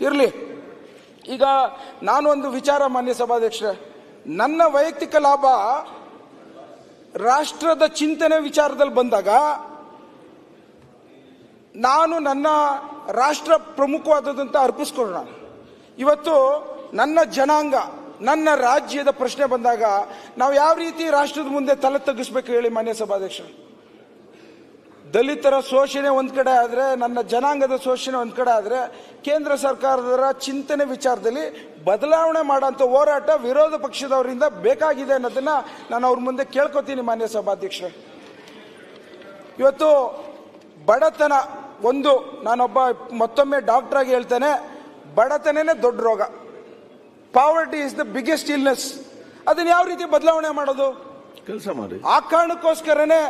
ಇರಲಿ. ಈಗ ನಾನು ಒಂದು ವಿಚಾರ ಮಾನ್ಯ ಸಭಾಧ್ಯಕ್ಷರೇ. ನನ್ನ ವೈಯಕ್ತಿಕ ಲಾಭ ರಾಷ್ಟ್ರದ ಚಿಂತನೆ ವಿಚಾರದಲ್ಲಿ ಬಂದಾಗ, ನಾನು ನನ್ನ ರಾಷ್ಟ್ರ ಪ್ರಮುಖವಾದದಂತ ಅರ್ಪಿಸ್ಕೊಳ್ಳೋಣ. ಇವತ್ತು ನನ್ನ ಜನಾಂಗ, ನನ್ನ ರಾಜ್ಯದ ಪ್ರಶ್ನೆ ಬಂದಾಗ, ನಾವು ಯಾವ ರೀತಿ ರಾಷ್ಟ್ರದ ಮುಂದೆ ತಲೆ ತಗ್ಗಿಸ್ಬೇಕು ಹೇಳಿ ಮಾನ್ಯ ಸಭಾಧ್ಯಕ್ಷರು. ದಲಿತರ ಶೋಷಣೆ ಒಂದು ಕಡೆ ಆದರೆ ನನ್ನ ಜನಾಂಗದ ಶೋಷಣೆ ಒಂದು ಕಡೆ ಆದರೆ ಕೇಂದ್ರ ಸರ್ಕಾರದ ಚಿಂತನೆ ವಿಚಾರದಲ್ಲಿ ಬದಲಾವಣೆ ಮಾಡೋಂಥ ಹೋರಾಟ ವಿರೋಧ ಪಕ್ಷದವರಿಂದ ಬೇಕಾಗಿದೆ ಅನ್ನೋದನ್ನು ನಾನು ಅವ್ರ ಮುಂದೆ ಕೇಳ್ಕೊತೀನಿ ಮಾನ್ಯ ಸಭಾಧ್ಯಕ್ಷರೇ. ಇವತ್ತು ಬಡತನ ಒಂದು ನಾನೊಬ್ಬ ಮತ್ತೊಮ್ಮೆ ಡಾಕ್ಟರ್ ಆಗಿ ಹೇಳ್ತೇನೆ ಬಡತನನೇ ದೊಡ್ಡ ರೋಗ. Poverty is the biggest illness ಅದನ್ನ ಯಾವ ರೀತಿ ಬದಲಾವಣೆ ಮಾಡೋದು? ಕೆಲಸ ಮಾಡಿ. ಆ ಕಾರಣಕ್ಕೋಸ್ಕರನೇ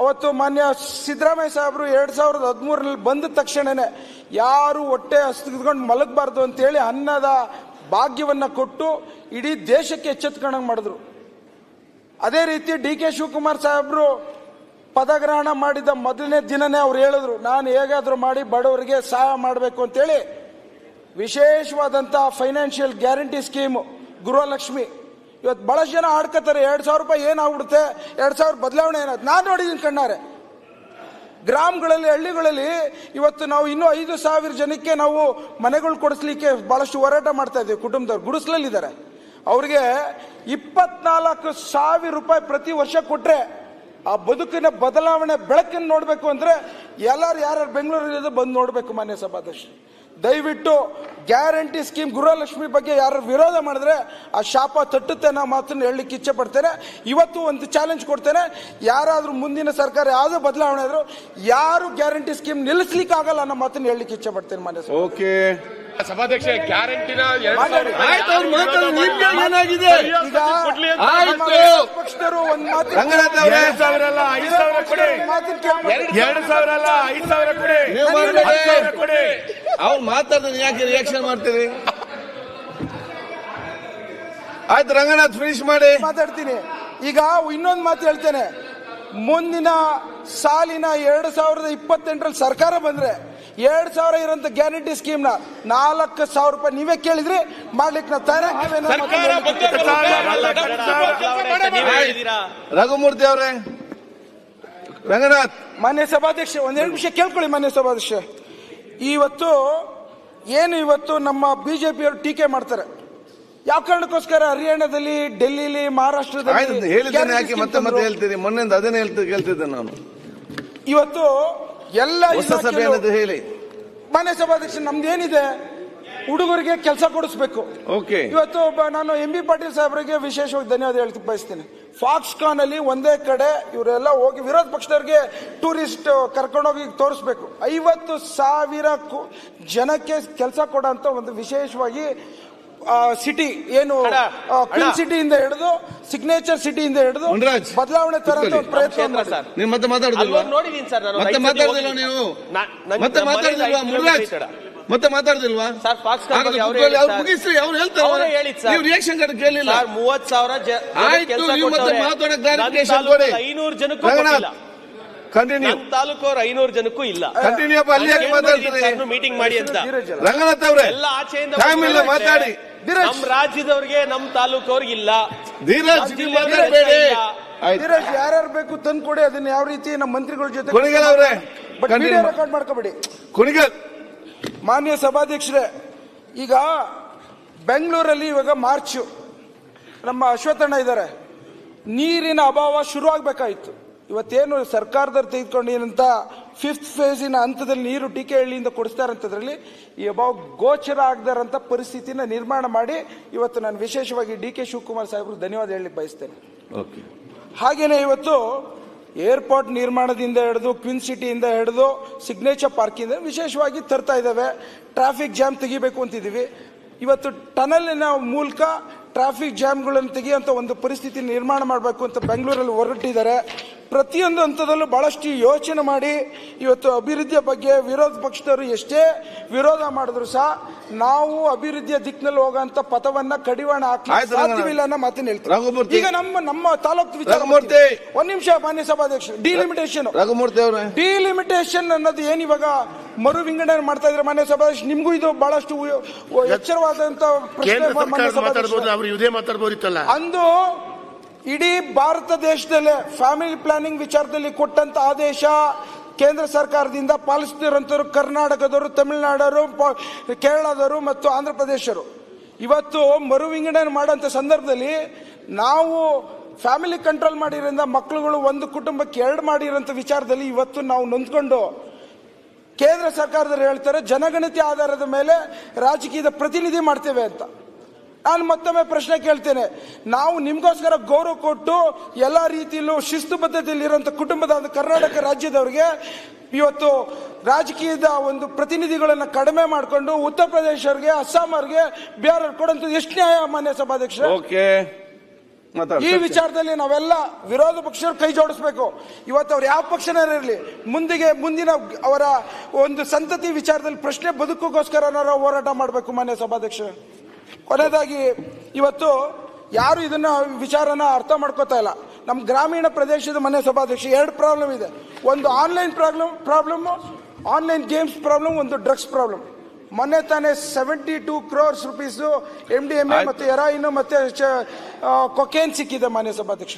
ಅವತ್ತು ಮಾನ್ಯ ಸಿದ್ದರಾಮಯ್ಯ ಸಾಹೇಬರು ಎರಡು ಸಾವಿರದ ಹದಿಮೂರರಲ್ಲಿ ಬಂದ ತಕ್ಷಣನೇ ಯಾರು ಹೊಟ್ಟೆ ಹಸ್ತಿದ್ಕೊಂಡು ಮಲಗಬಾರ್ದು ಅಂತೇಳಿ ಅನ್ನದ ಭಾಗ್ಯವನ್ನು ಕೊಟ್ಟು ಇಡೀ ದೇಶಕ್ಕೆ ಎಚ್ಚೆತ್ಕೊಂಡಂಗೆ ಮಾಡಿದ್ರು. ಅದೇ ರೀತಿ ಡಿ ಕೆ ಶಿವಕುಮಾರ್ ಸಾಹೇಬರು ಪದಗ್ರಹಣ ಮಾಡಿದ ಮೊದಲನೇ ದಿನನೇ ಅವ್ರು ಹೇಳಿದ್ರು, ನಾನು ಹೇಗಾದರೂ ಮಾಡಿ ಬಡವರಿಗೆ ಸಹಾಯ ಮಾಡಬೇಕು ಅಂತೇಳಿ ವಿಶೇಷವಾದಂಥ ಫೈನಾನ್ಷಿಯಲ್ ಗ್ಯಾರಂಟಿ ಸ್ಕೀಮು ಗೃಹಲಕ್ಷ್ಮಿ ಇವತ್ತು ಬಹಳಷ್ಟು ಜನ ಆಡ್ಕೋತಾರೆ. ಎರಡು ಸಾವಿರ ರೂಪಾಯಿ ಏನಾಗ್ಬಿಡುತ್ತೆ? ಎರಡು ಸಾವಿರ ಬದಲಾವಣೆ ಏನಾಯ್ತು ನಾನು ನೋಡಿದ್ದೀನಿ ಕಣ್ಣಾರೆ. ಗ್ರಾಮಗಳಲ್ಲಿ, ಹಳ್ಳಿಗಳಲ್ಲಿ ಇವತ್ತು ನಾವು ಇನ್ನೂ ಐದು ಸಾವಿರ ಜನಕ್ಕೆ ನಾವು ಮನೆಗಳು ಕೊಡಿಸ್ಲಿಕ್ಕೆ ಬಹಳಷ್ಟು ಹೋರಾಟ ಮಾಡ್ತಾ ಇದ್ದೀವಿ ಕುಟುಂಬದವ್ರು. ಗುಡಿಸ್ಲಲ್ಲಿದ್ದಾರೆ. ಅವ್ರಿಗೆ ಇಪ್ಪತ್ನಾಲ್ಕು ಸಾವಿರ ರೂಪಾಯಿ ಪ್ರತಿ ವರ್ಷ ಕೊಟ್ರೆ ಆ ಬದುಕಿನ ಬದಲಾವಣೆ ಬೆಳಕನ್ನು ನೋಡಬೇಕು ಅಂದ್ರೆ ಎಲ್ಲರೂ ಯಾರು ಬೆಂಗಳೂರಲ್ಲಿ ಬಂದು ನೋಡಬೇಕು ಮಾನ್ಯ ಸಭಾಧ್ಯಕ್ಷ ದಯವಿಟ್ಟು ಗ್ಯಾರಂಟಿ ಸ್ಕೀಮ್ ಗೃಹಲಕ್ಷ್ಮಿ ಬಗ್ಗೆ ಯಾರು ವಿರೋಧ ಮಾಡಿದ್ರೆ ಆ ಶಾಪ ತಟ್ಟುತ್ತೆ ಅನ್ನೋ ಮಾತನ್ನು ಹೇಳಲಿಕ್ಕೆ ಇಚ್ಛೆ ಪಡ್ತೇನೆ. ಇವತ್ತು ಒಂದು ಚಾಲೆಂಜ್ ಕೊಡ್ತೇನೆ. ಯಾರಾದರೂ ಮುಂದಿನ ಸರ್ಕಾರ ಯಾವುದೇ ಬದಲಾವಣೆ ಆದರೂ ಯಾರು ಗ್ಯಾರಂಟಿ ಸ್ಕೀಮ್ ನಿಲ್ಲಿಸ್ಲಿಕ್ಕೆ ಆಗಲ್ಲ ಅನ್ನೋ ಮಾತನ್ನು ಹೇಳಲಿಕ್ಕೆ ಇಚ್ಛೆ ಪಡ್ತೇನೆ ಮಾನ್ಯ ಸಭಾ ಓಕೆ. ಸಭಾಧ್ಯಕ್ಷ ಗ್ಯಾರಂಟಿನ ಎರಡ್ ಮಾತಾಡಿ. ಆಯ್ತು ಅವ್ರು ಮಾತಾಡಿ ನಿಮ್ಗೆ ಏನಾಗಿದೆ? ಈಗ ಆಯ್ತು. ಪಕ್ಷದವರು ಒಂದು ಮಾತು ಎರಡ್ ಸಾವಿರ ಅಲ್ಲ ಐದ್ ಸಾವಿರ ಕೊಡಿ. ಮಾತಿನ ಕೇಳ್ಬೇಕು. ಎರಡ್ ಸಾವಿರ ಅಲ್ಲ ಐದ್ ಸಾವಿರ ಕೊಡಿ. ನೀವು ಮಾಡ್ಬೇಡಿ. ಹತ್ತು ಸಾವಿರ ಕೊಡಿ. ಅವ್ರು ಮಾತಾಡಿದ್ರೆ ಯಾಕೆ ರಿಯಾಕ್ಷನ್ ಮಾಡ್ತೀರಿ ಆಯ್ತು ರಂಗನಾಥ್ ಫಿನಿಶ್ ಮಾಡಿ. ಮಾತಾಡ್ತೀನಿ. ಈಗ ಇನ್ನೊಂದು ಮಾತು ಹೇಳ್ತೇನೆ. ಮುಂದಿನ ಸಾಲಿನ ಎರಡು ಸಾವಿರದ ಇಪ್ಪತ್ತೆಂಟರಲ್ಲಿ ಸರ್ಕಾರ ಬಂದ್ರೆ ಎರಡ್ ಸಾವಿರ ಇರೋಂಥ ಗ್ಯಾರಂಟಿ ಸ್ಕೀಮ್ನ ನಾಲ್ಕು ಸಾವಿರ ರೂಪಾಯಿ ನೀವೇ ಕೇಳಿದ್ರಿ ಮಾಡ್ಲಿಕ್ಕೆ ನಾವು ಹೇಳ್ತೀನಿ. ರಘುಮೂರ್ತಿ ಅವರೇ. ರಂಗನಾಥ್. ಮಾನ್ಯ ಸಭಾಧ್ಯಕ್ಷ ಒಂದೆರಡು ನಿಮಿಷ ಕೇಳ್ಕೊಳ್ಳಿ ಮಾನ್ಯ ಸಭಾಧ್ಯಕ್ಷ. ಇವತ್ತು ಏನು ಇವತ್ತು ನಮ್ಮ ಬಿ ಜೆ ಪಿಯವರು ಟೀಕೆ ಮಾಡ್ತಾರೆ? ಯಾವ ಕಾರಣಕ್ಕೋಸ್ಕರ ಹರಿಯಾಣದಲ್ಲಿ ಡೆಲ್ಲಿಲಿ ಮಹಾರಾಷ್ಟ್ರದಲ್ಲಿ ಹೇಳಿದ್ದೇನೆ ಯಾಕೆ ಮತ್ತೆ ಮತ್ತೆ. ಹೇಳ್ತೀರಿ ಮೊನ್ನೆಯಿಂದ ಅದನ್ನೇ ಹೇಳ್ತಾ ಕೇಳ್ತಿದ್ದೆ ನಾನು. ಇವತ್ತು ಎಲ್ಲ ಹೊಸ ಸಭೆ ಅನ್ನೋದು ಹೇಳಿ. ಮಾನ್ಯ ಸಭಾಧ್ಯಕ್ಷ ನಮ್ದು ಏನಿದೆ? ಹುಡುಗರಿಗೆ ಕೆಲಸ ಕೊಡಿಸ್ಬೇಕು. ಓಕೆ ಇವತ್ತು ಒಬ್ಬ ನಾನು ಎಂ ಬಿ ಪಾಟೀಲ್ ಸಾಹೇಬರಿಗೆ ವಿಶೇಷವಾಗಿ ಧನ್ಯವಾದ ಹೇಳ್ತಾ ಬಯಸ್ತೀನಿ. ಫಾಕ್ಸ್ಕಾನ್ ಅಲ್ಲಿ ಒಂದೇ ಕಡೆ ಇವರೆಲ್ಲ ಹೋಗಿ ವಿರೋಧ ಪಕ್ಷದವ್ರಿಗೆ ಟೂರಿಸ್ಟ್ ಕರ್ಕೊಂಡೋಗಿ ತೋರಿಸ್ಬೇಕು. ಐವತ್ತು ಸಾವಿರ ಜನಕ್ಕೆ ಕೆಲಸ ಕೊಡೋಂತ ಒಂದು ವಿಶೇಷವಾಗಿ ಸಿಟಿ ಏನು ಕ್ಲೀನ್ ಸಿಟಿ ಇಂದ ಸಿಟಿಯಿಂದ ಹಿಡಿದು ಸಿಗ್ನೇಚರ್ ಸಿಟಿಯಿಂದ ಹಿಡಿದು ಮುನ್ರಾಜ್, ಬದಲಾವಣೆ ತರಂತ ಒಂದು ಪ್ರಯತ್ನ ಸರ್. ನೀವು ಮತ್ತೆ ಮಾತಾಡುದಿಲ್ವಾ? ಅಲ್ವೊಂದು ನೋಡಿದೀನಿ ಸರ್ ನಾನು ಮತ್ತೆ. ನೀವು? ಮತ್ತೆ ಮನೆಯಿಂದ ಮತ್ತೆ ಮಾತಾಡ್ದಿಲ್ವಾ ಸರ್, ಫಾಕ್ಸ್ ಮುಗಿಸ್ರಿ ಅವ್ರು ಹೇಳ್ತಾರೆ. ನೀವು ರಿಯಾಕ್ಷನ್ ಕಾರ್ಡ್ ಕೇಳಿಲ್ಲ ಸರ್ ಮೂವತ್ ಸಾವಿರ ಆಯ್ತು, ನೀವು ಮತ್ತೆ clarification ತಾಲೂಕಲ್ಲಿ ಕೊಡಿ. ಐನೂರು ಜನಕ್ಕೂ ಕಂಟಿನ್ಯೂ ತಾಲೂಕು ಅವ್ರ ಐನೂರು ಜನಕ್ಕೂ ಇಲ್ಲ. ಕಂಟಿನ್ಯೂ ಅಪ್ಪ ಅಲ್ಲಿ ಯಾಕೆ ಮಾತಾಡ್ತೀರಿ. ಮೀಟಿಂಗ್ ಮಾಡಿ ಅಂತ. ರಂಗನಾಥ್ ಅವರೇ ಎಲ್ಲ ಆಚೆಯಿಂದ ಟೈಮ್ ಇಲ್ಲ ಮಾತಾಡಿ. ನಮ್ಮ ನಮ್ ನಮ್ಮ ನಮ್ ತಾಲೂಕವ್ರಿಗೆ ಇಲ್ಲ. ಧೀರಜ್ ನೀವು ಧೀರಜ್ ಮಾತಾಡಬೇಡಿ. ಧೀರಜ್ ಯಾರ್ಯಾರು ಬೇಕು ತಂದು ಕೊಡಿ ಅದನ್ನ ಯಾವ ರೀತಿ ನಮ್ಮ ಮಂತ್ರಿಗಳ ಜೊತೆ ಕುಣಿಗಲ್ ಅವ್ರೆ ಬಟ್. ರೆಕಾರ್ಡ್ ಮಾಡ್ಕೋಬೇಡಿ. ಕುಣಿಗಲ್. ಮಾನ್ಯ ಸಭಾಧ್ಯಕ್ಷರೇ ಈಗ ಬೆಂಗಳೂರಲ್ಲಿ ಇವಾಗ ಮಾರ್ಚ್. ನಮ್ಮ ಅಶ್ವಥಣ್ಣ ಇದ್ದಾರೆ. ನೀರಿನ ಅಭಾವ ಶುರು ಆಗ್ಬೇಕಾಯ್ತು ಇವತ್ತೇನು ಸರ್ಕಾರದವ್ರು ತೆಗೆದುಕೊಂಡಿರಂತ ಫಿಫ್ತ್ ಫೇಸಿನ ಹಂತದಲ್ಲಿ ನೀರು ಟೀಕೆ ಹಳ್ಳಿಯಿಂದ ಕೊಡಿಸ್ತಾರೆ ಅಂತದ್ರಲ್ಲಿ ಈ ಅಭಾವ ಗೋಚರ ಆಗದಾರಂತ ಪರಿಸ್ಥಿತಿನ ನಿರ್ಮಾಣ ಮಾಡಿ ಇವತ್ತು ನಾನು ವಿಶೇಷವಾಗಿ ಡಿ ಕೆ ಶಿವಕುಮಾರ್ ಸಾಹೇಬ್ರು ಧನ್ಯವಾದ ಹೇಳಲಿಕ್ಕೆ ಬಯಸ್ತೇನೆ. ಓಕೆ ಹಾಗೇನೆ ಇವತ್ತು ಏರ್ಪೋರ್ಟ್ ನಿರ್ಮಾಣದಿಂದ ಹಿಡಿದು ಕ್ವಿನ್ ಸಿಟಿಯಿಂದ ಹಿಡಿದು ಸಿಗ್ನೇಚರ್ ಪಾರ್ಕಿಂದ ವಿಶೇಷವಾಗಿ ತರ್ತಾ ಇದ್ದಾವೆ. ಟ್ರಾಫಿಕ್ ಜಾಮ್ ತೆಗಿಬೇಕು ಅಂತಿದ್ದೀವಿ. ಇವತ್ತು ಟನಲಿನ ಮೂಲಕ ಟ್ರಾಫಿಕ್ ಜಾಮ್ಗಳನ್ನು ತೆಗೆಯುವಂಥ ಒಂದು ಪರಿಸ್ಥಿತಿ ನಿರ್ಮಾಣ ಮಾಡಬೇಕು ಅಂತ ಬೆಂಗಳೂರಲ್ಲಿ ಹೊರಟಿದ್ದಾರೆ. ಪ್ರತಿಯೊಂದು ಹಂತದಲ್ಲೂ ಬಹಳಷ್ಟು ಯೋಚನೆ ಮಾಡಿ ಇವತ್ತು ಅಭಿವೃದ್ಧಿಯ ಬಗ್ಗೆ ವಿರೋಧ ಪಕ್ಷದವರು ಎಷ್ಟೇ ವಿರೋಧ ಮಾಡಿದ್ರು ಸಹ ನಾವು ಅಭಿವೃದ್ಧಿಯ ದಿಕ್ಕಿನಲ್ಲಿ ಹೋಗುವಂತ ಪಥವನ್ನ ಕಡಿವಾಣ ಹಾಕಿ ಸಾಧ್ಯವಿಲ್ಲ ಅನ್ನೋ ಮಾತನ್ನ ಹೇಳ್ತಾರೆ ಈಗ ನಮ್ಮ ನಮ್ಮ ತಾಲೂಕು ವಿಚಾರ. ಒಂದ್ ನಿಮಿಷ ಮಾನ್ಯ ಸಭಾಧ್ಯಕ್ಷ ಡಿಲಿಮಿಟೇಷನ್ ಡಿಲಿಮಿಟೇಷನ್ ಅನ್ನೋದು ಏನ್ ಇವಾಗ ಮರು ವಿಂಗಡಣೆ ಮಾಡ್ತಾ ಇದ್ರೆ ಮಾನ್ಯ ಸಭಾಧ್ಯಕ್ಷ ನಿಮ್ಗೂ ಇದು ಬಹಳಷ್ಟು ಎಚ್ಚರವಾದಂತ ಪ್ರಶ್ನೆ ಮಾನ್ಯ ಸಭಾಧ್ಯಕ್ಷ ಅಂದು ಇಡೀ ಭಾರತ ದೇಶದಲ್ಲೇ ಫ್ಯಾಮಿಲಿ ಪ್ಲಾನಿಂಗ್ ವಿಚಾರದಲ್ಲಿ ಕೊಟ್ಟಂತ ಆದೇಶ ಕೇಂದ್ರ ಸರ್ಕಾರದಿಂದ ಪಾಲಿಸ್ತಿರೋಂಥವ್ರು ಕರ್ನಾಟಕದವರು, ತಮಿಳುನಾಡವರು ಕೇರಳದವರು ಮತ್ತು ಆಂಧ್ರ ಪ್ರದೇಶರು ಇವತ್ತು ಮರು ವಿಂಗಡಣೆ ಮಾಡೋಂಥ ಸಂದರ್ಭದಲ್ಲಿ ನಾವು ಫ್ಯಾಮಿಲಿ ಕಂಟ್ರೋಲ್ ಮಾಡಿರೋದ್ರಿಂದ ಮಕ್ಕಳುಗಳು ಒಂದು ಕುಟುಂಬಕ್ಕೆ ಎರಡು ಮಾಡಿರೋಂಥ ವಿಚಾರದಲ್ಲಿ ಇವತ್ತು ನಾವು ನೊಂದ್ಕೊಂಡು ಕೇಂದ್ರ ಸರ್ಕಾರದವರು ಹೇಳ್ತಾರೆ, ಜನಗಣತಿ ಆಧಾರದ ಮೇಲೆ ರಾಜಕೀಯದ ಪ್ರತಿನಿಧಿ ಮಾಡ್ತೇವೆ ಅಂತ. ನಾನು ಮತ್ತೊಮ್ಮೆ ಪ್ರಶ್ನೆ ಕೇಳ್ತೇನೆ. ನಾವು ನಿಮಗೋಸ್ಕರ ಗೌರವ ಕೊಟ್ಟು ಎಲ್ಲ ರೀತಿಯಲ್ಲೂ ಶಿಸ್ತುಬದ್ಧತೆಯಲ್ಲಿ ಇರುವಂತ ಕುಟುಂಬದ ಒಂದು ಕರ್ನಾಟಕ ರಾಜ್ಯದವರಿಗೆ ಇವತ್ತು ರಾಜಕೀಯದ ಒಂದು ಪ್ರತಿನಿಧಿಗಳನ್ನು ಕಡಿಮೆ ಮಾಡಿಕೊಂಡು ಉತ್ತರ ಪ್ರದೇಶ ಅವ್ರಿಗೆ ಅಸ್ಸಾಂ ಅವ್ರಿಗೆ ಬೇರೆ ಕೊಡಂತ ಎಷ್ಟು ನ್ಯಾಯ ಮಾನ್ಯ ಸಭಾಧ್ಯಕ್ಷ ಓಕೆ. ಈ ವಿಚಾರದಲ್ಲಿ ನಾವೆಲ್ಲ ವಿರೋಧ ಪಕ್ಷರು ಕೈ ಜೋಡಿಸ್ಬೇಕು. ಇವತ್ತು ಅವ್ರು ಯಾವ ಪಕ್ಷನೇ ಇರಲಿ ಮುಂದಿಗೆ ಮುಂದಿನ ಅವರ ಒಂದು ಸಂತತಿ ವಿಚಾರದಲ್ಲಿ ಪ್ರಶ್ನೆ ಬದುಕುಗೋಸ್ಕರ ನಾವು ಹೋರಾಟ ಮಾಡಬೇಕು ಮಾನ್ಯ ಸಭಾಧ್ಯಕ್ಷ ಕೊನೆಯದಾಗಿ ಇವತ್ತು ಯಾರು ಇದನ್ನ ವಿಚಾರನ ಅರ್ಥ ಮಾಡ್ಕೋತಾ ಇಲ್ಲ. ನಮ್ಮ ಗ್ರಾಮೀಣ ಪ್ರದೇಶದ ಮನೆ ಸಭಾಧ್ಯಕ್ಷ ಎರಡು ಪ್ರಾಬ್ಲಮ್ ಇದೆ. ಒಂದು online problem problem online games problem ಒಂದು ಡ್ರಗ್ಸ್ ಪ್ರಾಬ್ಲಮ್. ಮೊನ್ನೆ ತಾನೇ seventy two crores rupees M D M A. ಮತ್ತೆ ಎರಾಯಿನ್ ಮತ್ತೆ ಕೊಕೇನ್ ಸಿಕ್ಕಿದೆ ಮಾನ್ಯ ಸಭಾಧ್ಯಕ್ಷ.